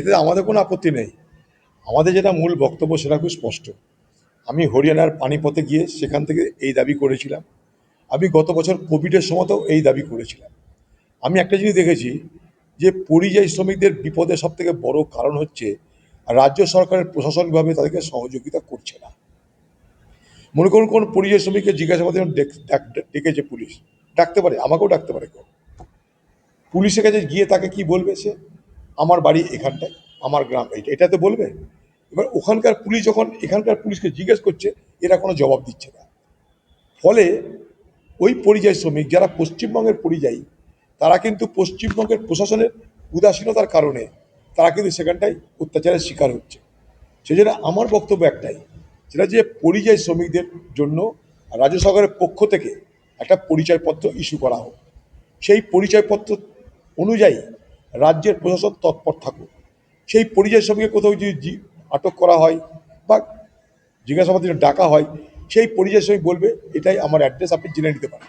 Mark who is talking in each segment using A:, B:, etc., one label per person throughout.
A: এতে আমাদের কোনো আপত্তি নেই। আমাদের যেটা মূল বক্তব্য সেটা খুব স্পষ্ট। আমি হরিয়ানার পানিপথে গিয়ে সেখান থেকে এই দাবি করেছিলাম। আমি গত বছর কোভিডের সময়তেও এই দাবি করেছিলাম। আমি একটা জিনিস দেখেছি যে পরিযায়ী শ্রমিকদের বিপদের সব থেকে বড় কারণ হচ্ছে রাজ্য সরকারের প্রশাসনিকভাবে তাদেরকে সহযোগিতা করছে না। মনে করুন কোন পরিযায়ী শ্রমিককে জিজ্ঞাসাবাদের জন্য ডেকেছে পুলিশ। ডাকতে পারে, আমাকেও ডাকতে পারে কেউ। পুলিশের কাছে গিয়ে তাকে কি বলবে সে? আমার বাড়ি এখানটায়, আমার গ্রাম, এইটা এটা তো বলবে? এবার ওখানকার পুলিশ যখন, এখানকার পুলিশকে জিজ্ঞেস করছে, এরা কোনো জবাব দিচ্ছে না। ফলে ওই পরিযায়ী শ্রমিক, যারা পশ্চিমবঙ্গের পরিযায়ী, তারা কিন্তু পশ্চিমবঙ্গের প্রশাসনের উদাসীনতার কারণে, তারা কিন্তু সেখানটায় অত্যাচারের শিকার হচ্ছে। সেই জন্য আমার বক্তব্য একটাই, সেটা যে পরিযায়ী শ্রমিকদের জন্য রাজ্য সরকারের পক্ষ থেকে একটা পরিচয়পত্র ইস্যু করা হোক। সেই পরিচয়পত্র অনুযায়ী রাজ্যের প্রশাসন তৎপর থাকুক। সেই পরিযায়ী শ্রমিকের কোথাও যদি আটক করা হয় বা জিজ্ঞাসাবাদের জন্য ডাকা হয়, সেই পরিযায়ী শ্রমিক বলবে, এটাই আমার অ্যাড্রেস, আপনি জেনে নিতে পারেন।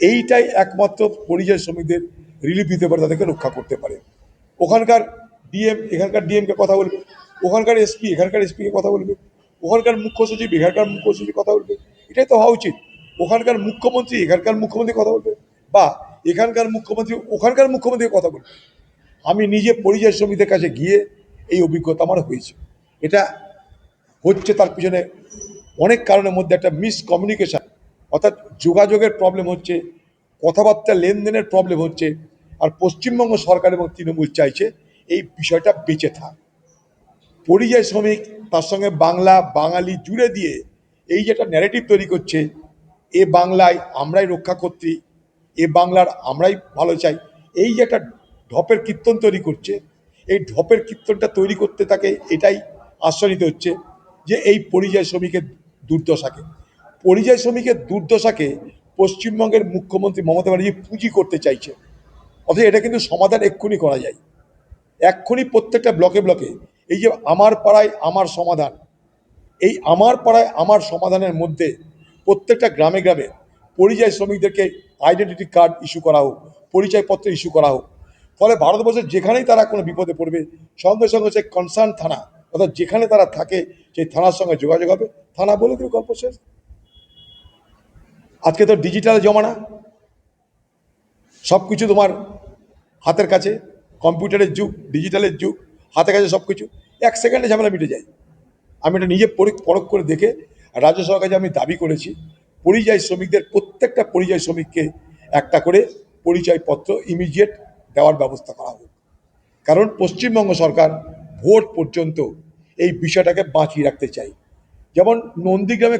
A: এইটাই একমাত্র পরিযায়ী শ্রমিকদের রিলিফ দিতে পারে, তাদেরকে রক্ষা করতে পারে। ওখানকার ডিএম, এখানকার ডিএমকে কথা বলবে, ওখানকার এসপি, এখানকার এসপিকে কথা বলবে, ওখানকার মুখ্য সচিব, এখানকার মুখ্য সচিব কথা বলবে। এটাই তো হওয়া উচিত। ওখানকার মুখ্যমন্ত্রী, এখানকার মুখ্যমন্ত্রী কথা বলবে বা এখানকার মুখ্যমন্ত্রী, ওখানকার মুখ্যমন্ত্রী কথা বলবে। আমি নিজে পরিযায়ী শ্রমিকদের কাছে গিয়ে এই অভিজ্ঞতা আমার হয়েছে। এটা হচ্ছে তার পিছনে অনেক কারণের মধ্যে একটা মিসকমিউনিকেশান অর্থাৎ যোগাযোগের প্রবলেম হচ্ছে, কথাবার্তা লেনদেনের প্রবলেম হচ্ছে, আর পশ্চিমবঙ্গ সরকার এবং তৃণমূল চাইছে এই বিষয়টা বেঁচে থাক। পরিযায়ী শ্রমিক তার সঙ্গে বাংলা, বাঙালি জুড়ে দিয়ে এই যে একটা ন্যারেটিভ তৈরি করছে, এ বাংলায় আমরাই রক্ষা কর্ত্রী এ বাংলার আমরাই ভালো চাই। এই যে একটা ঢপের কীর্তন তৈরি করছে, এই ঢপের কীর্তনটা তৈরি করতে তাকে এটাই আশ্রয় হচ্ছে যে এই পরিযায়ী শ্রমিকের দুর্দশাকে। পরিযায়ী শ্রমিকের দুর্দশাকে পশ্চিমবঙ্গের মুখ্যমন্ত্রী মমতা ব্যানার্জি পুঁজি করতে চাইছে। অথচ এটা কিন্তু সমাধান এক্ষুনি করা যায়। এক্ষুনি প্রত্যেকটা ব্লকে ব্লকে এই যে আমার পাড়ায় আমার সমাধান, এই আমার পাড়ায় আমার সমাধানের মধ্যে প্রত্যেকটা গ্রামে গ্রামে পরিযায়ী শ্রমিকদেরকে আইডেন্টিটি কার্ড ইস্যু করা হোক পরিচয়পত্র ইস্যু করা হোক। ফলে ভারতবর্ষের যেখানেই তারা কোনো বিপদে পড়বে, সঙ্গে সঙ্গে সেই কনসার্ন থানা, অর্থাৎ যেখানে তারা থাকে, সেই থানার সঙ্গে যোগাযোগ হবে। থানা বলে দেবে গল্প শেষ। আজকে তো ডিজিটাল জমানা। সব কিছু তোমার হাতের কাছে কম্পিউটারের যুগ ডিজিটালের যুগ, হাতের কাছে সব কিছু এক সেকেন্ডে ঝামেলা মিটে যায়। আমি এটা নিজে পরি- পরখ করে দেখে, রাজ্য সরকার যে আমি দাবি করেছি, পরিযায়ী শ্রমিকদের প্রত্যেকটা পরিযায়ী শ্রমিককে একটা করে পরিচয়পত্র ইমিডিয়েট দেওয়ার ব্যবস্থা করা হোক। কারণ পশ্চিমবঙ্গ সরকার ভোট পর্যন্ত এই বিষয়টাকে বাঁচিয়ে রাখতে চাই। যেমন নন্দীগ্রামে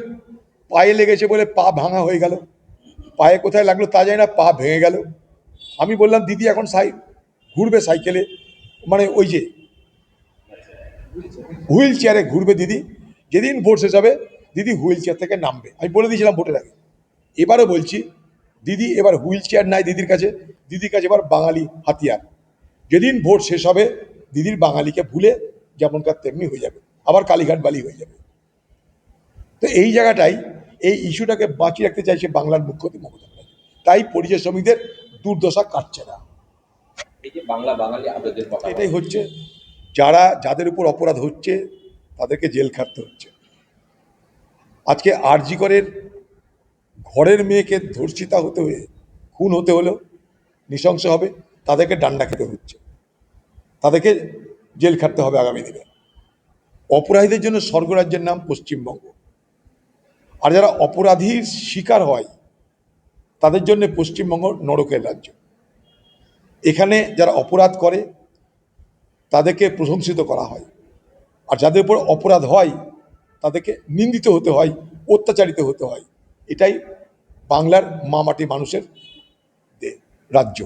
A: পায়ে লেগেছে বলে পা ভাঙা হয়ে গেল। পায়ে কোথায় লাগল তা যায় না, পা ভেঙে গেল। আমি বললাম, দিদি, এখন সাই ঘুরবে সাইকেলে। মানে ওই যে, হুইল চেয়ারে ঘুরবে দিদি। যেদিন ভোট শেষ হবে, দিদি হুইল চেয়ার থেকে নামবে। আমি বলে দিয়েছিলাম ভোটের আগে। এবারও বলছি দিদি এবার হুইল চেয়ার নাই দিদির কাছে দিদির কাছে এবার বাঙালি হাতিয়ার। যেদিন ভোট শেষ হবে দিদির বাঙালিকে ভুলে যেমনকার তেমনি হয়ে যাবে আবার কালীঘাট বালি হয়ে যাবে। তো এই জায়গাটাই এই ইস্যুটাকে বাঁচিয়ে রাখতে চাইছে বাংলার মুখ্যমন্ত্রী মমতা তাই পরিযায়ী শ্রমিকদের দুর্দশা কাটছে না।
B: এই যে বাংলা বাঙালি
A: এটাই হচ্ছে যারা যাদের উপর অপরাধ হচ্ছে তাদেরকে জেল খাটতে হচ্ছে। আজকে আরজি করের ঘরের মেয়েকে ধর্ষিতা হতে হয়ে, খুন হতে হলেও নৃশংস হবে, তাদেরকে ডান্ডা খেতে হচ্ছে। তাদেরকে জেল খাটতে হবে আগামী দিনে। অপরাধীদের জন্য স্বর্গরাজ্যের নাম পশ্চিমবঙ্গ। আর যারা অপরাধীর শিকার হয়, তাদের জন্য পশ্চিমবঙ্গ নরকের রাজ্য। এখানে যারা অপরাধ করে, তাদেরকে প্রশংসিত করা হয়। আর যাদের উপর অপরাধ হয়, তাদেরকে নিন্দিত হতে হয়, অত্যাচারিত হতে হয়। এটাই বাংলার মামাটি মানুষের রাজ্য।